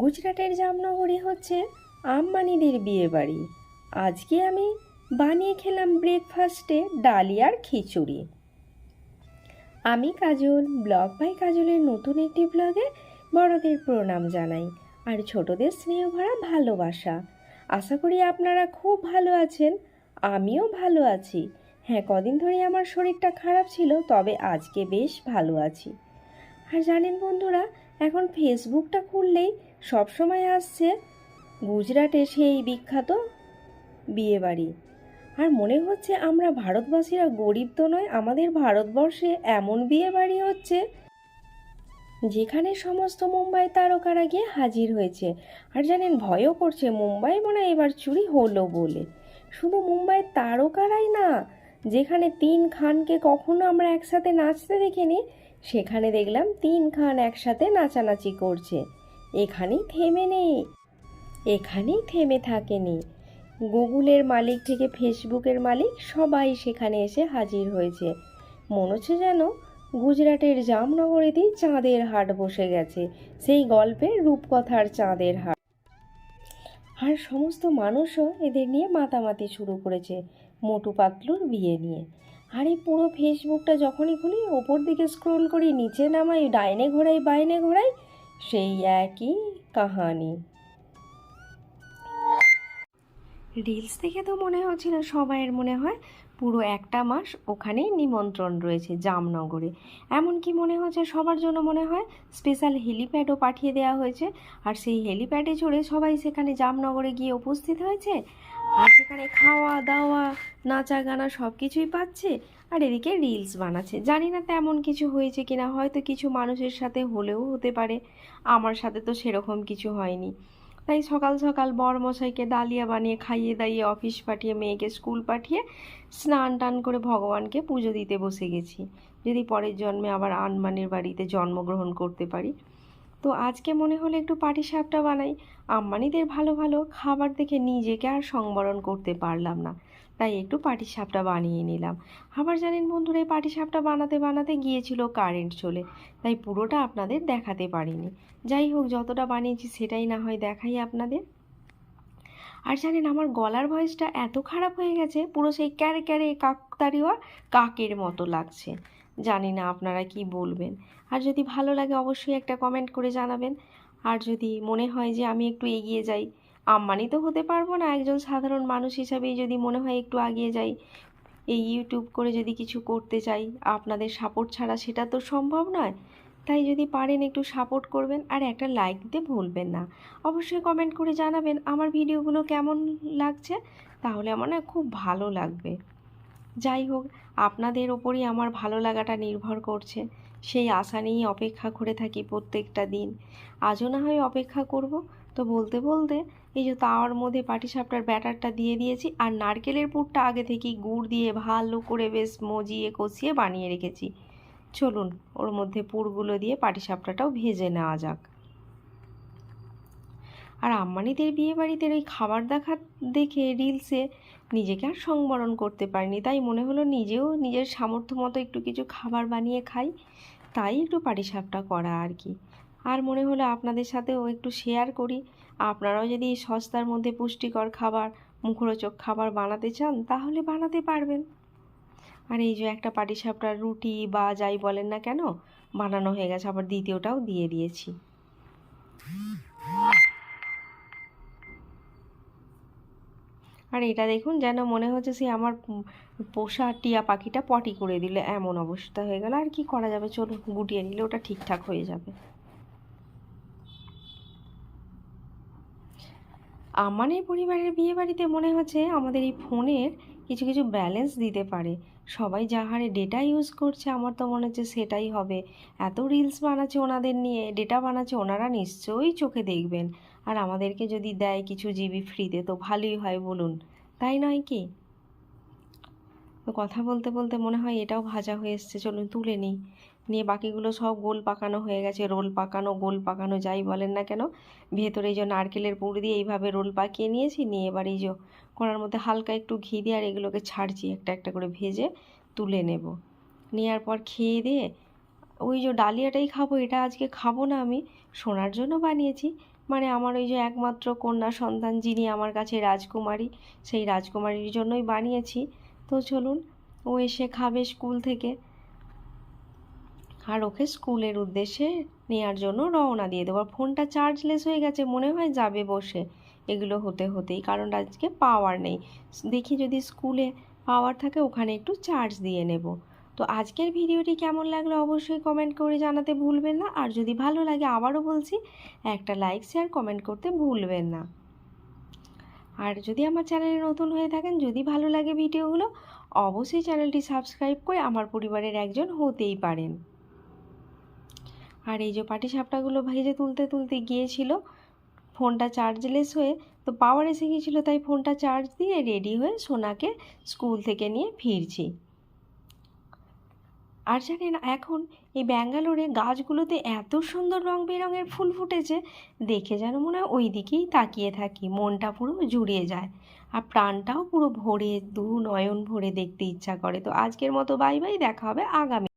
গুজরাটের জামনগরে হচ্ছে আম্বানিদের বিয়ে বাড়ি। আজকে আমি বানিয়ে খেলাম ব্রেকফাস্টে ডালিয়ার খিচুড়ি। আমি কাজল, ব্লগ বাই কাজলের নতুন একটি ব্লগে বড়দের প্রণাম জানাই, আর ছোটদের স্নেহ ভরা ভালোবাসা। আশা করি আপনারা খুব ভালো আছেন, আমিও ভালো আছি। হ্যাঁ কদিন ধরে আমার শরীরটা খারাপ ছিল, তবে আজকে বেশ ভালো আছি। আর জানেন বন্ধুরা, এখন ফেসবুকটা খুললেই সবসময় আসছে। গুজরাটে সেই বিখ্যাত বিয়েবাড়ি। আর মনে হচ্ছে আমরা ভারতবাসীরা গরিব তো নয়, আমাদের ভারতবর্ষে এমন বিয়ে বাড়ি হচ্ছে যেখানে সমস্ত মুম্বাই তারকারা গিয়ে হাজির হয়েছে। আর জানেন, ভয়ও করছে মুম্বাই মনে এবার চুরি হলো বলে। শুধু মুম্বাইয়ের তারকারাই না, যেখানে তিন খানকে কখনো আমরা একসাথে নাচতে দেখিনি, সেখানে দেখলাম তিন খান একসাথে নাচানাচি করছে। এখানেই থেমে নেই। এখানেই থেমে থাকেনি। গুগলের মালিক থেকে ফেসবুকের মালিক সবাই সেখানে এসে হাজির হয়েছে। মনে হচ্ছে যেন গুজরাটের জামনগরেতেই চাঁদের হাট বসে গেছে। সেই গল্পের রূপকথার চাঁদের হাট। আর সমস্ত মানুষও এদের নিয়ে মাতামাতি শুরু করেছে মোটু পাতলুর বিয়ে নিয়ে। আর এই পুরো ফেসবুকটা যখনই খুলি, ওপর দিকে স্ক্রোল করি, নিচে নামাই, ডাইনে ঘোরাই, বাইনে ঘোরাই সেই একই কাহানি। রিলস দেখে তো মনে হচ্ছিল সবাইয়ের মনে হয় পুরো একটা মাস ওখানেই নিমন্ত্রণ রয়েছে জামনগরে। এমনকি মনে হচ্ছে সবার জন্য মনে হয় স্পেশাল হেলিপ্যাডও পাঠিয়ে দেওয়া হয়েছে। আর সেই হেলিপ্যাডে চড়ে সবাই সেখানে জামনগরে গিয়ে উপস্থিত হয়েছে? আর সেখানে খাওয়া দাওয়া নাচা গানা সব কিছুই পাচ্ছে আর এদিকে রিলস বানাচ্ছে। জানি না তেমন কিছু হয়েছে কিনা, হয়তো কিছু মানুষের সাথে হলেও হতে পারে। আমার সাথে তো সেরকম কিছু হয়নি। তাই সকাল সকাল বর মশাইকে ডালিয়া বানিয়ে খাইয়ে দাইয়ে অফিস পাঠিয়ে, মেয়েকে স্কুল পাঠিয়ে স্নান টান করে ভগবানকে পুজো দিতে বসে গেছি। যদি পরের জন্মে আবার আনমানের বাড়িতে জন্মগ্রহণ করতে পারি। তো আজকে মনে হলো একটু পাটিসাপটা বানাই। আম্মানিদের ভালো ভালো খাবার দেখে নিজেকে আর সংবরণ করতে পারলাম না। তাই একটু পাটি সাপটা বানিয়ে নিলাম। আবার জানেন বন্ধুরা, এই পাটিসাপটা বানাতে বানাতে গিয়েছিল কারেন্ট চলে। তাই পুরোটা আপনাদের দেখাতে পারিনি। যাই হোক, যতটা বানিয়েছি সেটাই না হয় দেখাই আপনাদের। আর জানেন আমার গলার ভয়েসটা এত খারাপ হয়ে গেছে, পুরো সেই ক্যারে ক্যারে কাকতারিওয়া কাকের মতো লাগছে। জানি না আপনারা কি বলবেন। আর যদি ভালো লাগে অবশ্যই একটা কমেন্ট করে জানাবেন। আর যদি মনে হয় যে আমি একটু এগিয়ে যাই, আম্মানি তো হতে পারব না, একজন সাধারণ মানুষ হিসাবেই যদি মনে হয় একটু এগিয়ে যাই, এই ইউটিউব করে যদি কিছু করতে চাই, আপনাদের সাপোর্ট ছাড়া সেটা তো সম্ভব নয়। তাই যদি পারেন একটু সাপোর্ট করবেন, আর একটা লাইক দিতে ভুলবেন না। অবশ্যই কমেন্ট করে জানাবেন আমার ভিডিওগুলো কেমন লাগছে, তাহলে আমার না খুব ভালো লাগবে। যাই হোক, আপনাদের ওপরই আমার ভালো লাগাটা নির্ভর করছে। সেই আশা নিয়েই অপেক্ষা করে থাকি প্রত্যেকটা দিন। আজও না হয় অপেক্ষা করব, তো বলতে বলতে এই যে তাওয়ার মধ্যে পাটিসাপটার ব্যাটারটা দিয়ে দিয়েছি আর নারকেলের পুরটা আগে থেকেই গুড় দিয়ে ভালো করে বেশ মজিয়ে কষিয়ে বানিয়ে রেখেছি। চলুন, ওর মধ্যে পুরগুলো দিয়ে পাটিসাপটাটাও ভেজে নেওয়া যাক। আর আম্মানিদের বিয়ে বাড়িতে ওই খাবার দেখা দেখে রিলসে নিজেকে আর সংবরণ করতে পারিনি। তাই মনে হলো নিজেও নিজের সামর্থ্য মতো একটু কিছু খাবার বানিয়ে খাই, তাই একটু পাটিসাপটা করা আর কি। আর মনে হলো আপনাদের সাথেও একটু শেয়ার করি। আপনারাও যদি সস্তার মধ্যে পুষ্টিকর খাবার, মুখরোচক খাবার বানাতে চান, তাহলে বানাতে পারবেন। আর এই যে একটা পাটিসাপটার রুটি বা যাই বলেন না কেন, বানানো হয়ে গেছে, আবার দ্বিতীয়টাও দিয়ে দিয়েছি। আর এটা দেখুন যেন মনে হচ্ছে সে আমার পোষা টিয়া পাখিটা পটি করে দিলে, এমন অবস্থা হয়ে গেল। আর কি করা যাবে? চলুন, গুটিয়ে নিলে ওটা ঠিকঠাক হয়ে যাবে। আমানের পরিবারের বিয়ে বাড়িতে মনে হচ্ছে আমাদের এই ফোনের কিছু কিছু ব্যালেন্স দিতে পারে। সবাই যা হারে ডেটা ইউজ করছে, আমার তো মনে হচ্ছে সেটাই হবে। এত রিলস বানাচ্ছে ওনাদের নিয়ে ডেটা বানাচ্ছে ওনারা নিশ্চয়ই চোখে দেখবেন। আর আমাদেরকে যদি দেয় কিছু জিবি ফ্রিতে, তো ভালোই হয় বলুন। তাই নয় কি? তো কথা বলতে বলতে মনে হয় এটাও ভাজা হয়ে এসছে। চলুন তুলে নিই। নিয়ে বাকিগুলো সব গোল পাকানো হয়ে গেছে। রোল পাকানো, গোল পাকানো, যাই বলেন না কেন। ভেতরে এই যে নারকেলের পুর দিয়ে এইভাবে রোল পাকিয়ে নিয়েছি, নিয়ে এবার এই যে কড়ার মধ্যে হালকা একটু ঘি দিয়ে আর এগুলোকে ছাড়ছি, একটা একটা করে ভেজে তুলে নেব। নেওয়ার পর খেয়ে দিয়ে, ওই যে ডালিয়াটাই খাব, এটা আজকে খাব না আমি শোনার জন্য বানিয়েছি। মানে আমার ওই যে একমাত্র কন্যা সন্তান যিনি আমার কাছে রাজকুমারী, সেই রাজকুমারীর জন্যই বানিয়েছি। তো চলুন, ও এসে খাবে স্কুল থেকে। আর ওকে স্কুলের উদ্দেশ্যে নেওয়ার জন্য রওনা দিয়ে দেবো। আর ফোনটা চার্জলেস হয়ে গেছে, মনে হয় যাবে বসে। এগুলো হতে হতেই, কারণ আজকে পাওয়ার নেই। দেখি যদি স্কুলে পাওয়ার থাকে, ওখানে একটু চার্জ দিয়ে নেব। তো আজকের ভিডিওটি কেমন লাগল অবশ্যই কমেন্ট করে জানাতে ভুলবেন না। আর যদি ভালো লাগে আবারও বলছি, একটা লাইক শেয়ার কমেন্ট করতে ভুলবেন না। আর যদি আমার চ্যানেলে নতুন হয়ে থাকেন, যদি ভালো লাগে ভিডিওগুলো, অবশ্যই চ্যানেলটি সাবস্ক্রাইব করে আমার পরিবারের একজন হতেই পারেন। আর এই যে পাটিসাপটাগুলো ভেজে তুলতে তুলতে গিয়েছিল, ফোনটা চার্জলেস হয়ে, তো পাওয়ার এসে গিয়েছিল, তাই ফোনটা চার্জ দিয়ে রেডি হয়ে সোনাকে স্কুল থেকে নিয়ে ফিরছি। আর জানেন, এখন এই ব্যাঙ্গালোরে গাছগুলোতে এত সুন্দর রং বেরঙের ফুল ফুটেছে, দেখে যেন মনে হয় ওই দিকেই তাকিয়ে থাকি, মনটা পুরো জুড়িয়ে যায়। আর প্রাণটাও পুরো ভরে, দু নয়ন ভরে দেখতে ইচ্ছা করে। তো আজকের মতো বাই বাই, দেখা হবে আগামী